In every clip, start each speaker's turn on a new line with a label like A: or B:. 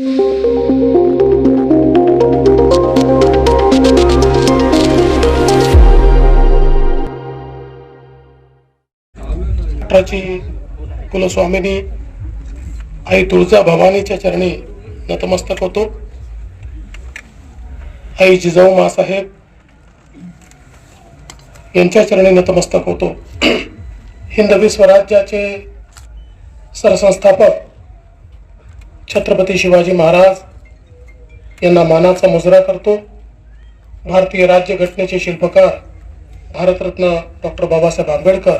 A: राष्ट्राची कुलस्वामिनी आई तुळजा भवानीच्या चरणी नतमस्तक होतो. आई जिजाऊ मासाहेब यांच्या चरणी नतमस्तक होतो. हिंदवी स्वराज्याचे सरसंस्थापक छत्रपती शिवाजी महाराज यांना मानाचा मुजरा करतो. भारतीय राज्यघटनेचे शिल्पकार भारतरत्न डॉक्टर बाबासाहेब आंबेडकर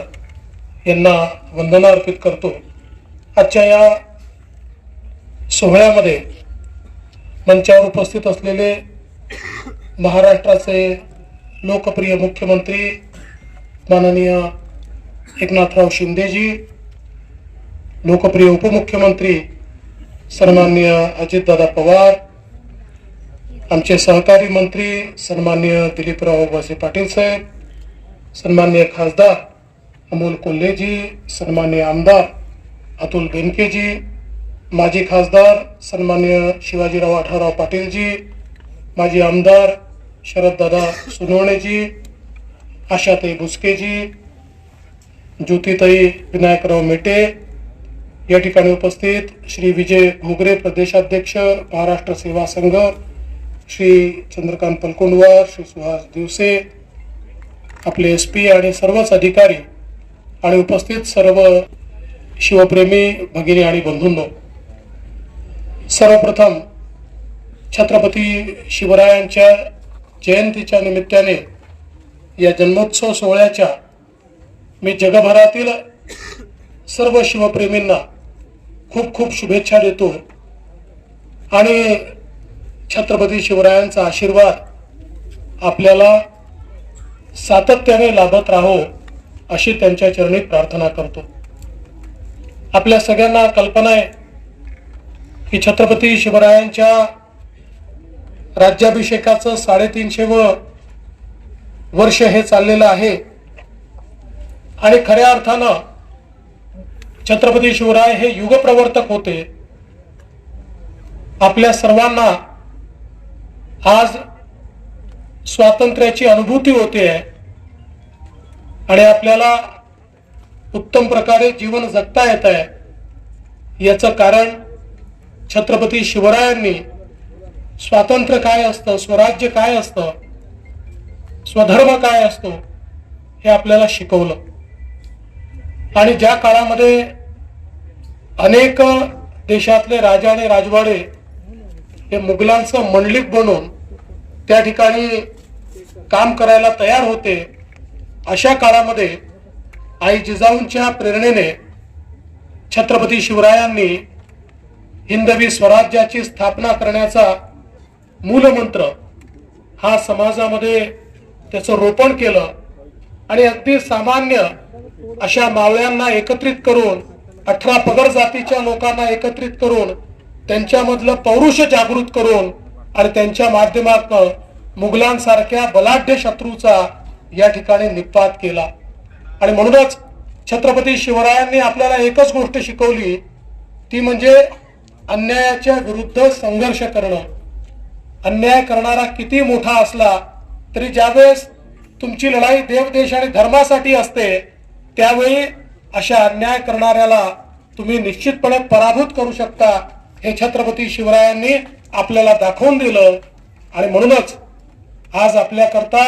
A: यांना वंदना अर्पित करतो. आजच्या या सोहळ्यामध्ये मंचावर उपस्थित असलेले महाराष्ट्राचे लोकप्रिय मुख्यमंत्री माननीय एकनाथराव शिंदेजी लोकप्रिय उपमुख्यमंत्री सन्मान्य अजितदादा पवार आमचे सहकारी मंत्री सन्मान्य दिलीपराव वळसे पाटील साहेब सन्मान्य खासदार अमोल कोल्हेजी सन्मान्य आमदार अतुल बेनकेजी माजी खासदार सन्मान्य शिवाजीराव आढळराव पाटीलजी माजी आमदार शरददादा सुनवणेजी आशाताई भुसकेजी ज्योतिताई विनायकराव मेटे या ठिकाणी उपस्थित श्री विजय घोगरे प्रदेशाध्यक्ष महाराष्ट्र सेवा संघ श्री चंद्रकांत पलकुंडवार श्री सुहास दिवसे आपले एस पी आणि सर्वच अधिकारी आणि उपस्थित सर्व शिवप्रेमी भगिनी आणि बंधूंनो. सर्वप्रथम छत्रपती शिवरायांच्या जयंतीच्या निमित्ताने या जन्मोत्सव सोहळ्याच्या मी जगभरातील सर्व शिवप्रेमींना खूप खूप शुभेच्छा देतो. आणि छत्रपती शिवरायांचा आशीर्वाद आपल्याला सातत्याने लाभत राहो अशी त्यांच्या चरणी प्रार्थना करतो. आपल्या सगळ्यांना कल्पना आहे की छत्रपती शिवरायांच्या राज्याभिषेकाचं साडेतीनशे व वर्ष हे चाललेलं आहे. आणि खऱ्या अर्थानं छत्रपती शिवराय हे युगप्रवर्तक होते. आपल्या सर्वांना आज स्वातंत्र्याची अनुभूती होते. आणि आपल्याला उत्तम प्रकारे जीवन जगता येत आहे. याचं कारण छत्रपती शिवरायांनी स्वातंत्र्य काय असतं स्वराज्य काय असतं स्वधर्म काय असतो हे आपल्याला शिकवलं. आणि ज्या काळामध्ये अनेक देशातले राजा आणि राजवाडे हे मुघलांचं मंडलिक बनून त्या ठिकाणी काम करायला तयार होते. अशा काळामध्ये आई जिजाऊंच्या प्रेरणेने छत्रपती शिवरायांनी हिंदवी स्वराज्याची स्थापना करण्याचा मूलमंत्र हा समाजामध्ये त्याचं रोपण केलं आणि अगदी सामान्य अशा मावळ्यांना एकत्रित करून अठरा पगर जातीच्या लोकांना एकत्रित करून त्यांच्यामधलं पौरुष जागृत करून आणि त्यांच्या माध्यमातून मुघलांसारख्या बलाढ्य शत्रूचा या ठिकाणी निपात केला. आणि म्हणूनच छत्रपती शिवरायांनी आपल्याला एकच गोष्ट शिकवली ती म्हणजे अन्यायाच्या विरुद्ध संघर्ष करणं. अन्याय करणारा किती मोठा असला तरी ज्यावेळेस तुमची लढाई देव देश आणि धर्मासाठी असते त्यावेळी अशा अन्याय करणाऱ्याला तुम्ही निश्चितपणे पराभूत करू शकता हे छत्रपती शिवरायांनी आपल्याला दाखवून दिलं. आणि म्हणूनच आज आपल्याकरता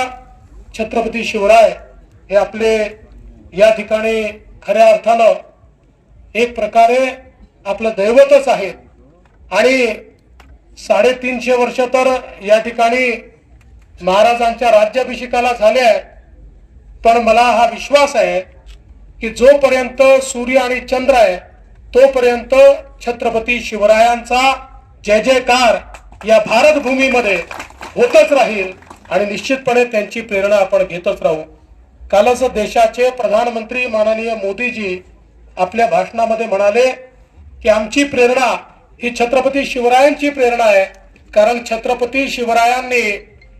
A: छत्रपती शिवराय हे आपले या ठिकाणी खऱ्या अर्थानं एक प्रकारे आपलं दैवतच आहेत. आणि साडेतीनशे वर्ष तर या ठिकाणी महाराजांच्या राज्याभिषेकाला झाले आहे पण मला हा विश्वास आहे की जोपर्यंत सूर्य आणि चंद्र आहे तोपर्यंत छत्रपती शिवरायांचा जय जयकार या भारतभूमीमध्ये होतच राहील आणि निश्चितपणे त्यांची प्रेरणा आपण घेतच राहू. कालच देशाचे प्रधानमंत्री माननीय मोदीजी आपल्या भाषणामध्ये म्हणाले की आमची प्रेरणा ही छत्रपती शिवरायांची प्रेरणा आहे. कारण छत्रपती शिवरायांनी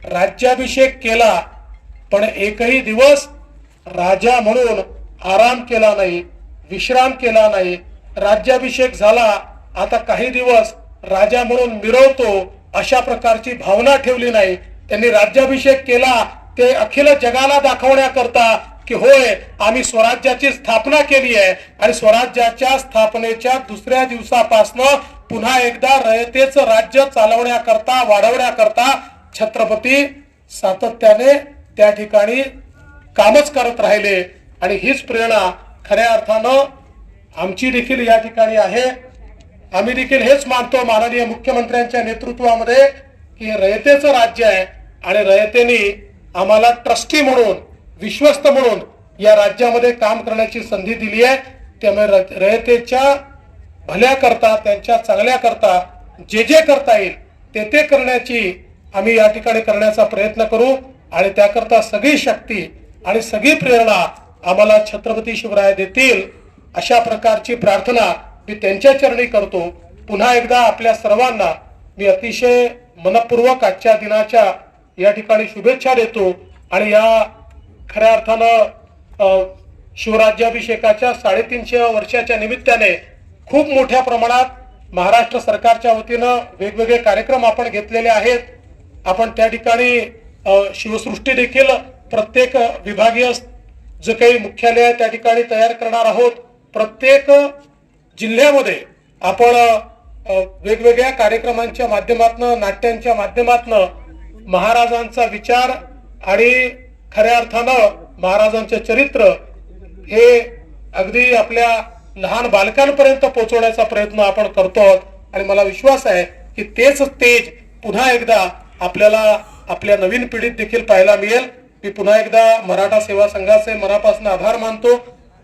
A: राज्याभिषेक केला पण एकही दिवस राजा म्हणून आराम केला नाही विश्राम केला नाही राज्याभिषेक झाला आता काही दिवस राजा म्हणून मिरवतो अशा प्रकारची भावना ठेवली नाही. त्यांनी राज्याभिषेक केला ते अखिल जगाला दाखवण्याकरता की होय आम्ही स्वराज्याची स्थापना केली आहे आणि स्वराज्याच्या स्थापनेच्या दुसऱ्या दिवसापासनं पुन्हा एकदा रयतेचं राज्य चालवण्याकरता वाढवण्याकरता छत्रपती सातत्याने त्या ठिकाणी कामच करत राहिले. आणि हीच प्रेरणा खऱ्या अर्थानं आमची देखील या ठिकाणी आहे. आम्ही देखील हेच मानतो माननीय मुख्यमंत्र्यांच्या नेतृत्वामध्ये की रयतेचं राज्य आहे आणि रयतेने आम्हाला ट्रस्टी म्हणून विश्वस्त म्हणून या राज्यामध्ये काम करण्याची संधी दिली आहे. त्यामुळे र- रयतेच्या भल्याकरता त्यांच्या चांगल्याकरता जे जे करता येईल ते ते करण्याची आम्ही या ठिकाणी करण्याचा प्रयत्न करू. आणि त्याकरता सगळी शक्ती आणि सगळी प्रेरणा आम्हाला छत्रपती शिवराय देतील अशा प्रकारची प्रार्थना मी त्यांच्या चरणी करतो. पुन्हा एकदा आपल्या सर्वांना मी अतिशय मनपूर्वक आजच्या दिनाच्या या ठिकाणी शुभेच्छा देतो आणि या खऱ्या अर्थानं शिवराज्याभिषेकाच्या साडेतीनशे वर्षाच्या निमित्ताने खूप मोठ्या प्रमाणात महाराष्ट्र सरकारच्या वतीनं वेगवेगळे कार्यक्रम आपण घेतलेले आहेत. आपण त्या ठिकाणी शिवसृष्टी देखील प्रत्येक विभागीय जे काही मुख्यालय आहे त्या ठिकाणी तयार करणार आहोत प्रत्येक जिल्ह्यामध्ये आपण वेगवेगळ्या कार्यक्रमांच्या माध्यमातून नाट्यांच्या माध्यमातून महाराजांचा विचार आणि खऱ्या अर्थानं महाराजांचे चरित्र हे अगदी आपल्या लहान बालकांपर्यंत पोहोचवण्याचा प्रयत्न आपण करतो आहोत. आणि मला विश्वास आहे की तेच तेज पुन्हा एकदा आपल्याला आपल्या नवीन पिढीत देखील पाहायला मिळेल. मी पुन्हा एकदा मराठा सेवा संघाचे मनापासून आभार मानतो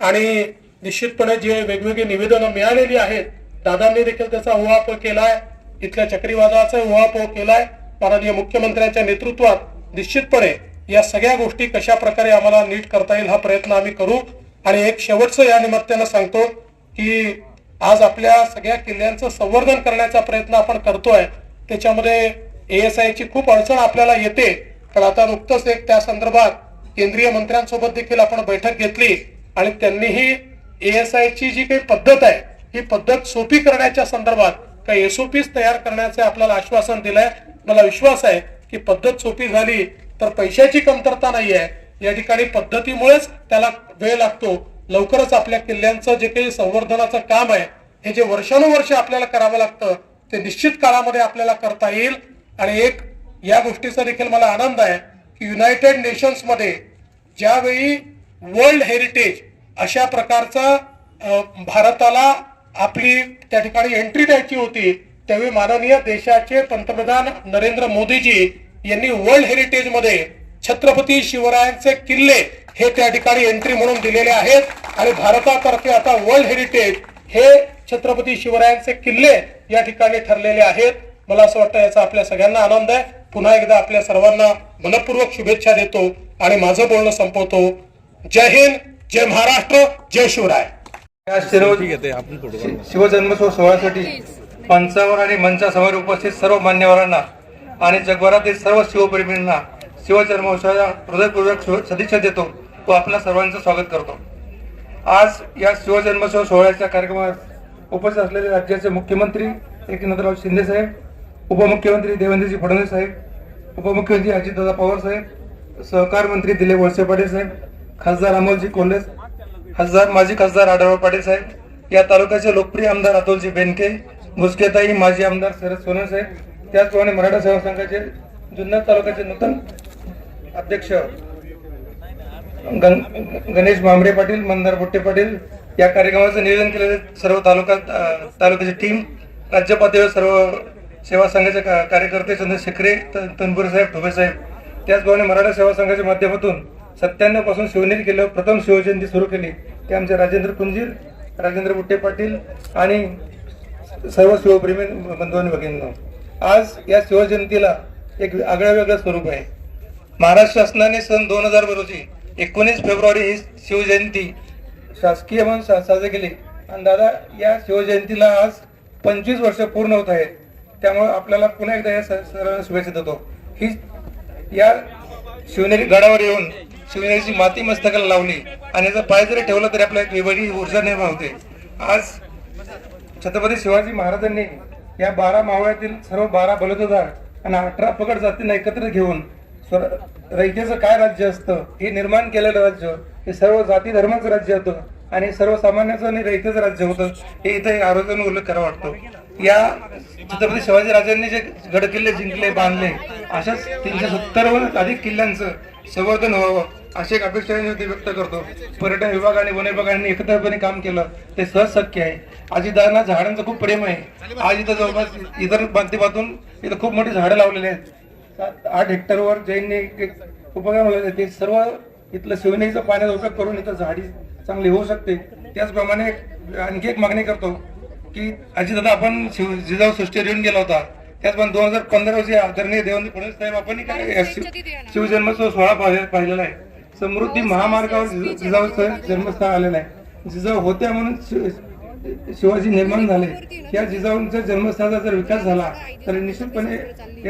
A: आणि निश्चितपणे जे वेगवेगळी निवेदनं मिळालेली आहेत दादांनी देखील त्याचा उहापोह केलाय इथल्या चक्रीवादाचा उहापोह केलाय माननीय मुख्यमंत्र्यांच्या नेतृत्वात निश्चितपणे या सगळ्या गोष्टी कशा प्रकारे आम्हाला नीट करता येईल हा प्रयत्न आम्ही करू. आणि एक शेवटचं या निमित्तानं सांगतो की आज आपल्या सगळ्या किल्ल्यांचं संवर्धन करण्याचा प्रयत्न आपण करतोय. त्याच्यामध्ये एएसआय ची खूप अडचण आपल्याला येते. पण आता नुकतंच एक त्या संदर्भात केंद्रीय मंत्र्यांसोबत देखील आपण बैठक घेतली आणि त्यांनीही एएसआयची जी काही पद्धत आहे ही पद्धत सोपी करण्याच्या संदर्भात काही एसओपीज तयार करण्याचे आपल्याला आश्वासन दिलंय. मला विश्वास आहे की पद्धत सोपी झाली तर पैशाची कमतरता नाही आहे या ठिकाणी पद्धतीमुळेच त्याला वेळ लागतो. लवकरच आपल्या किल्ल्यांचं जे काही संवर्धनाचं काम आहे हे जे वर्षानुवर्ष आपल्याला करावं लागतं ते निश्चित काळामध्ये आपल्याला करता येईल. आणि एक या गोष्टीचा देखील मला आनंद आहे की युनायटेड नेशन्समध्ये ज्यावेळी वर्ल्ड हेरिटेज अशा प्रकारचा भारताला आपली त्या ठिकाणी एंट्री द्यायची होती त्यावेळी माननीय देशाचे पंतप्रधान नरेंद्र मोदीजी यांनी वर्ल्ड हेरिटेजमध्ये छत्रपती शिवरायांचे किल्ले हे त्या ठिकाणी एंट्री म्हणून दिलेले आहेत. आणि भारतातर्फे आता वर्ल्ड हेरिटेज हे छत्रपती शिवरायांचे किल्ले या ठिकाणी ठरलेले आहेत. मला असं वाटतं याचा आपल्या सगळ्यांना आनंद आहे. पुन्हा एकदा आपल्या सर्वांना मनपूर्वक शुभेच्छा देतो आणि माझं बोलणं संपवतो. जय हिंद जय महाराष्ट्र जय शिवराय.
B: शिवजन्मोत्सव सोहळ्यासाठी मंचावर आणि मंचासमोर उपस्थित सर्व मान्यवरांना आणि जगभरातील सर्व शिवप्रेमींना शिवजन्मोत्सवाच्या हृदयपूर्वक सदिच्छा देतो व आपल्या सर्वांचं स्वागत करतो. आज या शिवजन्मोत्सव सोहळ्याच्या कार्यक्रमात उपस्थित असलेले राज्याचे मुख्यमंत्री एकनाथराव शिंदे साहेब उपमुख्यमंत्री देवेंद्रजी फडणवीस साहेब उपमुख्यमंत्री अजितदादा पवार साहेब सहकार मंत्री दिलीप वळसे पाटील साहेब खासदार अमोलजी कोल्हे खासदार माजी खासदार आढळराव पाटील साहेब या तालुक्याचे लोकप्रिय आमदार अतुलजी बेनके भुसकेताई माजी आमदार शरद सोनर साहेब त्याचप्रमाणे मराठा सेवा संघाचे जुन्नर तालुक्याचे नूतन अध्यक्ष गण- गणेश भांबरे पाटील मंदार बुट्टे पाटील या कार्यक्रमाचं नियोजन केलेले सर्व तालुका तालुक्याची टीम राज्य पातळीवर सर्व सेवा संघाचे का- कार्यकर्ते चंद्र शेखरे त- तनपुरे साहेब ठोबे साहेब त्याचप्रमाणे मराठा सेवा संघाच्या माध्यमातून सत्त्याण्णवपासून शिवनेरी केलं प्रथम शिवजयंती सुरू केली. ते आमचे राजेंद्र कुंजीर राजेंद्र बुट्टे पाटील आणि सर्व शिवप्रेमी बंधू आणि आज या शिवजयंतीला एक आगळं वेगळं स्वरूप आहे. महाराष्ट्र शासनाने सन दोन हजार रोजी एकोणीस फेब्रुवारी ही शिवजयंती शासकीय म्हणून साजरी केली. आणि दादा या शिवजयंतीला आज पंचवीस वर्ष पूर्ण होत आहेत. त्यामुळे आपल्याला पुन्हा एकदा या सर्वांना शुभेच्छा देतो. ही या शिवनेरी गडावर येऊन शिवनेरीची माती मस्तकाला लावली आणि याचा पाय जरी ठेवला तरी आपल्याला एक वेगळी ऊर्जा निर्माण होते. आज छत्रपती शिवाजी महाराजांनी या बारा मावळ्यातील सर्व बारा बलुतेदार आणि अठरा पकड जातींना एकत्र घेऊन स्वर रयतेचं काय राज्य असतं? हे निर्माण केलेलं राज्य हे सर्व जाती धर्माचं राज्य होतं आणि सर्वसामान्याचं आणि रयतेचं राज्य होतं. हे इथे आरोग्याने उल्लेख करावा वाटतो. या छत्रपती शिवाजी राजांनी जे गडकिल्ले जिंकले बांधले अशाच तीनशे सत्तरहून अधिक किल्ल्यांचं संवर्धन व्हावं अशी एक अपेक्षा व्यक्त करतो. पर्यटन विभाग आणि वन विभागाने एकत्रपणे काम केलं ते सहज शक्य आहे. अजितदादांना झाडांचं खूप प्रेम आहे. आज इथं जवळपास इतर माध्यमातून इथं खूप मोठी झाडं लावलेली आहेत. सात आठ हेक्टरवर जैनने एक एक उपक्रम लावले ते सर्व इथलं शिवनेरीचा पाण्याचा उपयोग करून इथं झाडी चांगली होऊ शकते. त्याचप्रमाणे आणखी एक मागणी करतो. की अजितदादा आपण शिव जिजाऊ सृष्टीवर येऊन गेला होता. त्याचप्रमाणे दोन हजार पंधरा रोजी आदरणीय देवेंद्र फडणवीस साहेब आपण काय शिव- शिवजन्मोत्सव सोहळा पाहि- पाहिलेला आहे. समृद्धी महामार्गावर जिजा- जिजाऊचं जन्मस्थळ आलेलं आहे. जिजाऊ होत्या म्हणून शिवाजी निर्माण झाले. या जिजाऊंच्या जन्मस्थळाचा जर विकास झाला. तर निश्चितपणे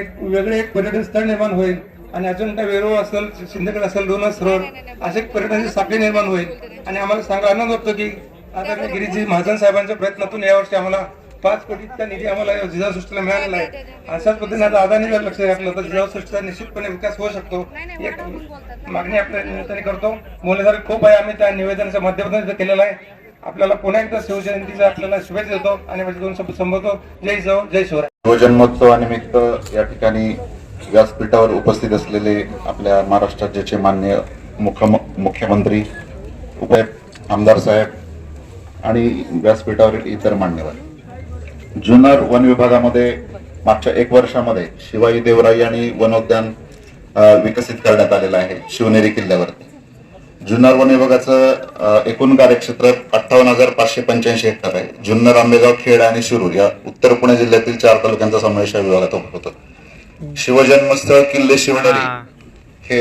B: एक वेगळे एक पर्यटन स्थळ निर्माण होईल. आणि अजंठा वेरूळ असेल सिंधगड असेल लोणार सरोवर असे पर्यटनाची साखळी निर्माण होईल. आणि आम्हाला सांगा आनंद वाटतो की आता गिरीजी महाजन साहेबांच्या प्रयत्नातून यावर्षी आम्हाला पाच कोटीचा निधी आम्हाला जिजासृष्टीला मिळालेला आहे. अशाच पद्धतीने आता अदानी जर लक्ष घातलं तर जिजासृष्टीचा निश्चितपणे विकास होऊ शकतो. एक मागणी आपल्या निमित्ताने करतो. बोलण्यासारखं खूप आहे. आम्ही त्या निवेदनाच्या माध्यमातून इथं केलेलं आहे. आपल्याला पुन्हा एकदा शिवजयंतीचा आपल्याला शुभेच्छा देतो आणि माझे दोन शब्द संबोधतो जय जव जय शिवराय.
C: हो, शिवजन्मोत्सवानिमित्त या ठिकाणी व्यासपीठावर उपस्थित असलेले आपल्या महाराष्ट्राचे मान्य मुख्यमंत्री उप आमदार साहेब आणि व्यासपीठावरील इतर मान्यवर. जुन्नर वन विभागामध्ये मागच्या एक वर्षामध्ये शिवाई देवराई आणि वनोद्यान विकसित करण्यात आलेलं आहे शिवनेरी किल्ल्यावरती. जुन्नर वन विभागाचं एकूण कार्यक्षेत्र अठ्ठावन्न हजार पाचशे पंच्याऐंशी हेक्टर आहे. जुन्नर आंबेगाव खेड आणि शिरूर या उत्तर पुणे जिल्ह्यातील चार तालुक्यांचा समावेश या विभागात होतो शिवजन्मस्थळ किल्ले शिवनेरी हे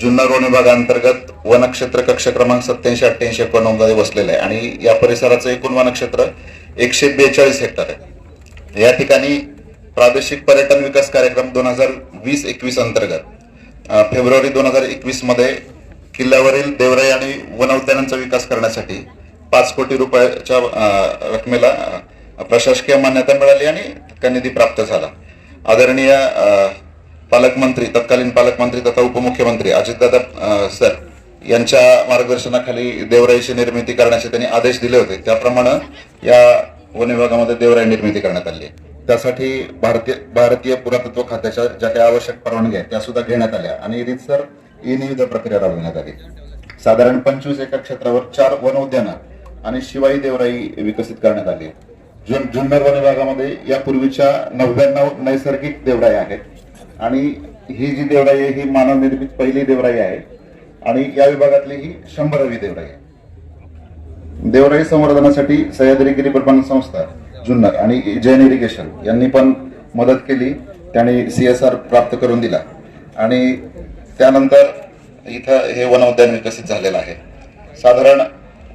C: जुन्नर वन विभागांतर्गत वनक्षेत्र कक्ष क्रमांक सत्याऐंशी अठ्ठ्याऐंशी एकोणनव्वद वसलेलं आहे. आणि या परिसराचं एकूण वनक्षेत्र एकशे बेचाळीस हेक्टर आहे. या ठिकाणी प्रादेशिक पर्यटन विकास कार्यक्रम दोन हजार वीस एकवीस अंतर्गत फेब्रुवारी दोन हजार एकवीसमध्ये किल्ल्यावरील देवराई आणि वनोद्यानांचा विकास करण्यासाठी पाच कोटी रुपयाच्या रकमेला प्रशासकीय मान्यता मिळाली आणि निधी प्राप्त झाला. आदरणीय पालकमंत्री तत्कालीन पालकमंत्री तथा उपमुख्यमंत्री अजितदादा सर यांच्या मार्गदर्शनाखाली देवराईची निर्मिती करण्याचे त्यांनी आदेश दिले होते. त्याप्रमाणे या वन विभागामध्ये देवराई निर्मिती करण्यात आली त्यासाठी भारतीय भारतीय पुरातत्व खात्याच्या ज्या काही आवश्यक परवानग्या आहेत त्या सुद्धा घेण्यात आल्या. आणि रीतसर ई निविदा प्रक्रिया राबवण्यात आली. साधारण पंचवीस एकर क्षेत्रावर चार वन उद्यानं आणि शिवाई देवराई विकसित करण्यात आली. जुन जुन्नर वन विभागामध्ये यापूर्वीच्या नव्याण्णव नैसर्गिक देवराई आहेत. आणि ही जी देवराई आहे ही मानव निर्मित पहिली देवराई आहे. आणि या विभागातली ही शंभरावी देवराई आहे. देवराई संवर्धनासाठी सह्याद्री गिरिप्रबंध संस्था जुन्नर आणि जैन इरिगेशन यांनी पण मदत केली. त्यांनी सीएसआर प्राप्त करून दिला. आणि त्यानंतर इथं हे वन उद्यान विकसित झालेलं आहे. साधारण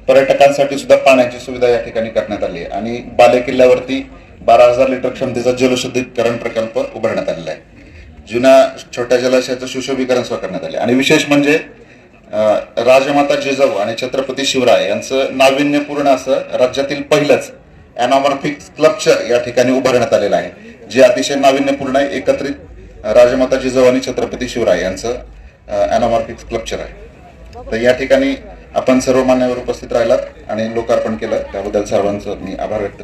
C: पर्यटकांसाठी सुद्धा पाण्याची सुविधा या ठिकाणी करण्यात आली आहे. आणि बालेकिल्ल्यावरती बारा हजार लिटर क्षमतेचा जलशुद्धीकरण प्रकल्प उभारण्यात आलेला आहे. जुन्या छोट्या जलाशयाचं सुशोभीकरण सुद्धा करण्यात आले. आणि विशेष म्हणजे राजमाता जिजाऊ आणि छत्रपती शिवराय यांचं नाविन्यपूर्ण असं राज्यातील पहिलंच अॅनॉमॉर्फिक स्कल्पचर या ठिकाणी उभारण्यात आलेलं आहे जे अतिशय नाविन्यपूर्ण आहे एकत्रित राजमाता जिजाऊ आणि छत्रपती शिवराय यांचं अॅनॉमॉर्फिक स्कल्पचर आहे. तर या ठिकाणी आपण सर्व मान्यवर उपस्थित राहिलात आणि लोकार्पण केलं. त्याबद्दल सर्वांचं मी आभार व्यक्त